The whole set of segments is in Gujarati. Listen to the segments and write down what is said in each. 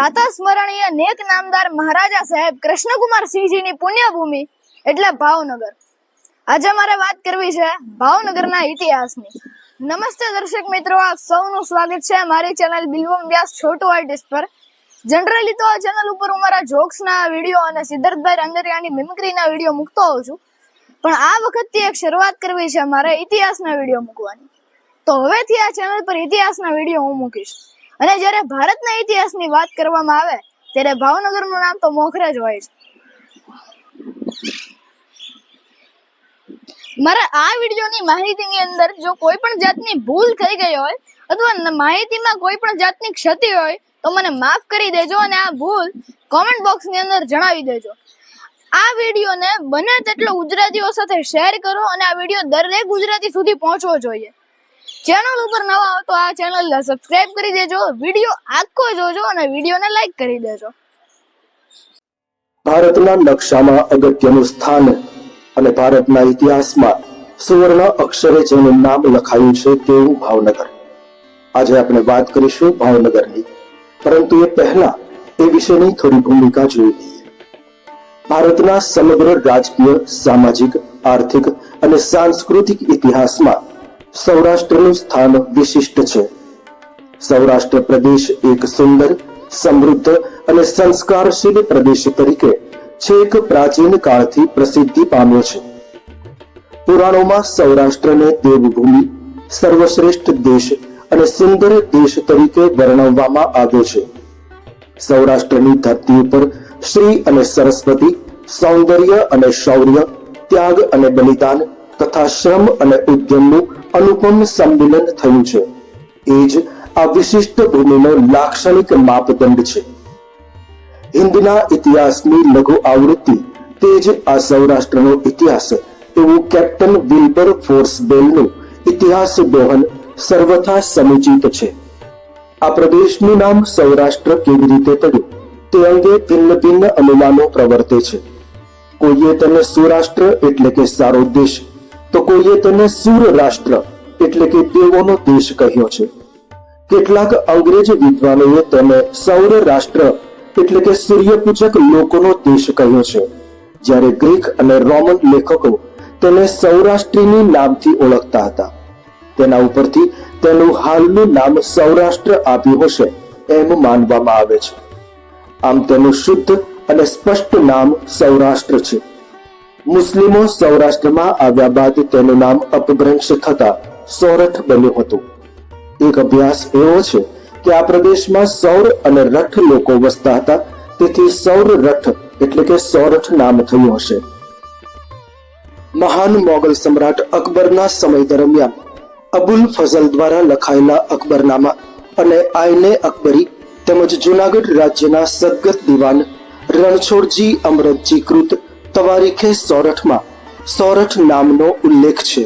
પ્રાતઃ સ્મરણીય નેક નામદાર મહારાજા સાહેબ કૃષ્ણકુમાર સિંહજીની પુણ્યભૂમિ એટલે ભાવનગર. આજે મારે વાત કરવી છે ભાવનગરના ઇતિહાસની. નમસ્તે દર્શક મિત્રો, આપ સૌનું સ્વાગત છે મારી ચેનલ બિલવમ વ્યાસ છોટુ આર્ટિસ્ટ પર. જનરલી તો આ ચેનલ ઉપર હું મારા જોક્સના વીડિયો અને સિદ્ધાર્થભાઈ રાંગરિયાની મિમિક્રીના વીડિયો મૂકતો હોઉં છું. પણ આ વખતથી એક શરૂઆત કરવી છે મારે ઇતિહાસના વીડિયો મૂકવાની. તો હવેથી આ ચેનલ પર ઇતિહાસના વીડિયો હું મૂકીશ. અને જ્યારે ભારતના ઇતિહાસની વાત કરવામાં આવે, ત્યારે ભાવનગરનું નામ તો મોખરે જ હોય છે. મારા આ વિડીયોની માહિતીની અંદર જો કોઈ પણ જાતની ભૂલ થઈ ગઈ હોય અથવા માહિતીમાં કોઈ પણ જાતની ક્ષતિ હોય, તો મને માફ કરી દેજો અને આ ભૂલ કોમેન્ટ બોક્સની અંદર જણાવી દેજો. આ વિડીયોને બને તેટલો ગુજરાતીઓ સાથે શેર કરો અને આ વીડિયો દરેક ગુજરાતી સુધી પહોંચવો જોઈએ. ચેનલ ઉપર નવા હો તો આ ચેનલને સબસ્ક્રાઇબ કરી દેજો વીડિયો આખો જોજો અને વિડીયોને લાઈક કરી દેજો. ભારતના નકશામાં અગત્યનું સ્થાન અને ભારતના ઇતિહાસમાં સુવર્ણ અક્ષરે જેનું નામ લખાયું છે તેવું ભાવનગર. આજે આપણે વાત કરીશું ભાવનગરની. પરંતુ એ પહેલા એ વિશેની થોડી ભૂમિકા જોઈ લઈએ. ભારતના સમગ્ર રાજકીય, સામાજિક, આર્થિક અને સાંસ્કૃતિક ઇતિહાસમાં સૌરાષ્ટ્રનું સ્થાન વિશિષ્ટ છે. સૌરાષ્ટ્ર પ્રદેશ એક સુંદર, સમૃદ્ધ અને સંસ્કારશીલ પ્રદેશ તરીકે છેક પ્રાચીન કાળથી પ્રસિદ્ધિ પામ્યો છે. પુરાણોમાં સૌરાષ્ટ્રને દેવભૂમિ, સર્વશ્રેષ્ઠ દેશ અને સુંદર દેશ તરીકે વર્ણવવામાં આવ્યો છે. સૌરાષ્ટ્રની ધરતી ઉપર શ્રી અને સરસ્વતી, સૌંદર્ય અને શૌર્ય, ત્યાગ અને બલિદાન તથા શ્રમ અને ઉદ્યમનું અનુપમ સંમિલન થયું છે. એ જ આ વિશિષ્ટ ભૂમિનો લાક્ષણિક માપદંડ છે. હિન્દના ઇતિહાસની લઘુ આવૃત્તિ તે જ આ સૌરાષ્ટ્રનો ઇતિહાસ, એવું કેપ્ટન વિલ્બર ફોર્સ બેલનું ઇતિહાસ દોહન સર્વથા સમુચિત છે. આ પ્રદેશનું નામ સૌરાષ્ટ્ર કેવી રીતે પડ્યું તે અંગે ભિન્ન ભિન્ન અનુમાનો પ્રવર્તે છે. કોઈએ તેને સૌરાષ્ટ્ર એટલે કે સારો દેશ તો કોઈએ તેને સૂર રાષ્ટ્ર એટલે કે દેવોનો દેશ કહ્યો છે. કેટલાક અંગ્રેજ વિદ્વાનોએ તેને સૌર રાષ્ટ્ર એટલે કે સૂર્યપૂજક લોકોનો દેશ કહ્યો છે. જ્યારે ગ્રીક અને રોમન લેખકો તેને સૌરાષ્ટ્રીની નામથી ઓળખતા હતા. તેના ઉપરથી તેનું હાલનું નામ સૌરાષ્ટ્ર આપ્યું હશે એમ માનવામાં આવે છે. આમ તેનું શુદ્ધ અને સ્પષ્ટ નામ સૌરાષ્ટ્ર છે. મુસ્લિમો સૌરાષ્ટ્રમાં આવ્યા બાદ તેનું નામ અપભ્રંશ થતા સોરઠ બન્યું હતું. એક અભ્યાસ એવો છે કે આ પ્રદેશમાં સૌર અને રઠ લોકો વસતા હતા. તેથી સૌર રઠ એટલે કે સૌરઠ નામ થયું હશે. મહાન મોગલ સમ્રાટ અકબરના સમય દરમિયાન અબુલ ફઝલ દ્વારા લખાયેલા અકબરનામા અને આઈને અકબરી તેમજ જુનાગઢ રાજ્યના સદગત દિવાન રણછોડજી અમરતજી કૃત તવારીખે સોરઠમાં? સોરઠ નામનો ઉલ્લેખ છે.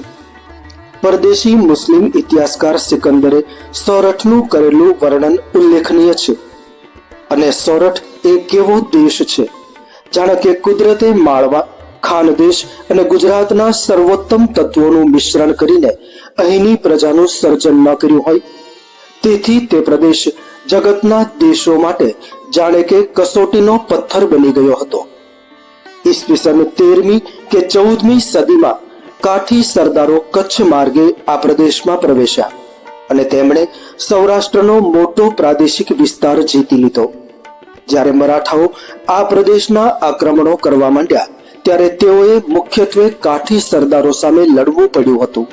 પરદેશી મુસ્લિમ ઇતિહાસકાર સિકંદરે સોરઠનું કરેલું વર્ણન ઉલ્લેખનીય છે અને સોરઠ એ કેવો દેશ છે? જાણે કે કુદરતે માળવા, ખાનદેશ અને ગુજરાતના સર્વોત્તમ તત્વોનું મિશ્રણ કરીને અહીંની પ્રજાનું સર્જન ન કર્યું હોય. તેથી તે પ્રદેશ જગતના દેશો માટે જાણે કે કસોટીનો પથ્થર બની ગયો હતો. ઈસવીસન તેરમી કે ચૌદમી સદીમાં કાઠી સરદારો કચ્છ માર્ગે આ પ્રદેશમાં પ્રવેશ્યા અને તેમણે સૌરાષ્ટ્રનો મોટો પ્રાદેશિક વિસ્તાર જીતી લીધો. જ્યારે મરાઠાઓ આ પ્રદેશના આક્રમણો કરવા માંડ્યા, ત્યારે તેઓએ મુખ્યત્વે કાઠી સરદારો સામે લડવું પડ્યું હતું.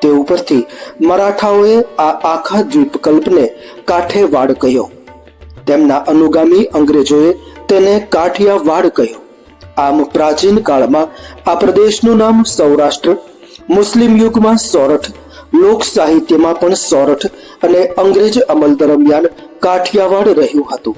તે ઉપરથી મરાઠાઓએ આ આખા દ્વીપકલ્પને કાઠેવાડ કહ્યો. તેમના અનુગામી અંગ્રેજોએ તેને કાઠિયાવાડ કહ્યો. આમ પ્રાચીન કાળમાં આ પ્રદેશનું નામ સૌરાષ્ટ્ર, મુસ્લિમ યુગમાં સોરઠ, લોક સાહિત્યમાં પણ સોરઠ અને અંગ્રેજ અમલ દરમિયાન કાઠિયાવાડ રહ્યું હતું.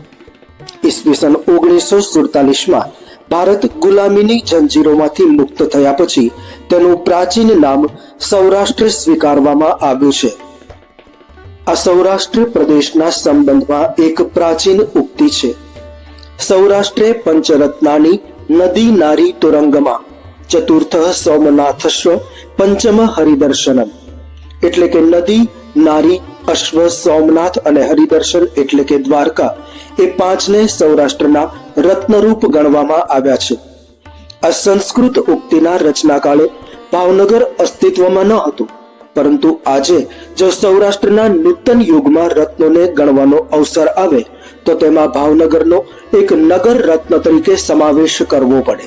ઈસવીસન ઓગણીસો સુડતાલીસમાં ભારત ગુલામીની જંજીરોમાંથી મુક્ત થયા પછી તેનું પ્રાચીન નામ સૌરાષ્ટ્ર સ્વીકારવામાં આવ્યું છે. આ સૌરાષ્ટ્ર પ્રદેશના સંબંધમાં એક પ્રાચીન ઉક્તિ છે. સૌરાષ્ટ્રે પંચરત્નાની નદી નારી તુરંગમાં ચતુર્થ સોમનાથશ્વ પંચમ હરિદર્શનમ એટલે કે નદી, નારી, અશ્વ, સોમનાથ અને હરિદર્શન એટલે કે દ્વારકા એ પાંચને સૌરાષ્ટ્રના રત્નરૂપ ગણવામાં આવ્યા છે. આ સંસ્કૃત ઉક્તિના રચનાકાળે ભાવનગર અસ્તિત્વમાં ન હતું. પરંતુ આજે જો સૌરાષ્ટ્રના નૂતન યુગમાં રત્નોને ગણવાનો અવસર આવે, તો તેમાં ભાવનગરનો એક નગર રત્ન તરીકે સમાવેશ કરવો પડે.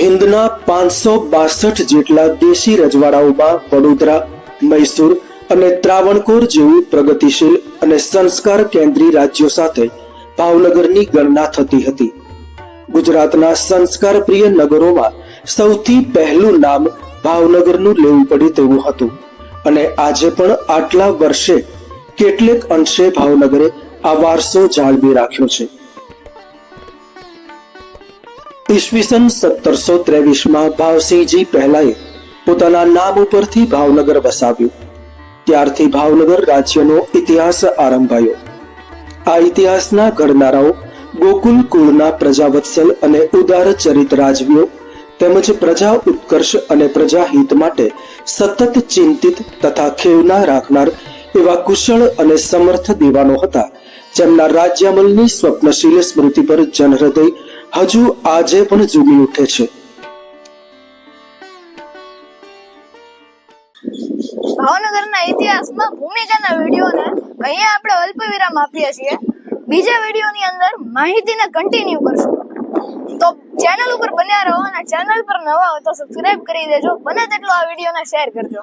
હિન્દના પાંચસો બાસઠ જેટલા દેશી રજવાડાઓમાં વડોદરા, મૈસૂર અને ત્રાવણકોર જેવું પ્રગતિશીલ અને સંસ્કાર કેન્દ્રી રાજ્યો સાથે ભાવનગરની ગણના થતી હતી. ગુજરાતના સંસ્કાર પ્રિય નગરોમાં સૌથી પહેલું નામ ભાવનગરનું લેવું પડ્યું તેવું હતું. અને આજે પણ આટલા વર્ષે કેટલેક અંશે ભાવનગરે આ વારસો જાળવી રાખ્યો છે. ઈસવીસન સત્તરસો ત્રેવીસમાં ભાવસિંહજી પહેલાએ પોતાના નામ ઉપરથી ભાવનગર વસાવ્યું. ત્યારથી ભાવનગર રાજ્યનો ઇતિહાસ આરંભાયો. આ ઇતિહાસના ઘડનારાઓ ગોકુલ કુળના પ્રજાવત્સલ અને ઉદાર ચરિત રાજવીઓ તેમજ પ્રજા ઉત્કર્ષ અને પ્રજાહિત માટે સતત ચિંતિત તથા ખેવના રાખનાર એવા કુશળ અને સમર્થ દીવાનો હતા, જેમના રાજ્યામલની સ્વપ્નશીલ સ્મૃતિ પર જનહૃદય હજુ આજે પણ ઝૂમી ઉઠે છે. ભાવનગરના ઇતિહાસમાં ભૂમિકાના વિડીયોને અહીંયા આપણે અલ્પ વિરામ આપીએ છીએ. બીજા વિડીયોની અંદર માહિતીને કન્ટિન્યુ કરશું. તો ચેનલ ઉપર બન્યા રહો અને ચેનલ પર નવા હો તો સબસ્ક્રાઇબ કરી દેજો. બને તેટલો આ વિડીયોને શેર કરજો.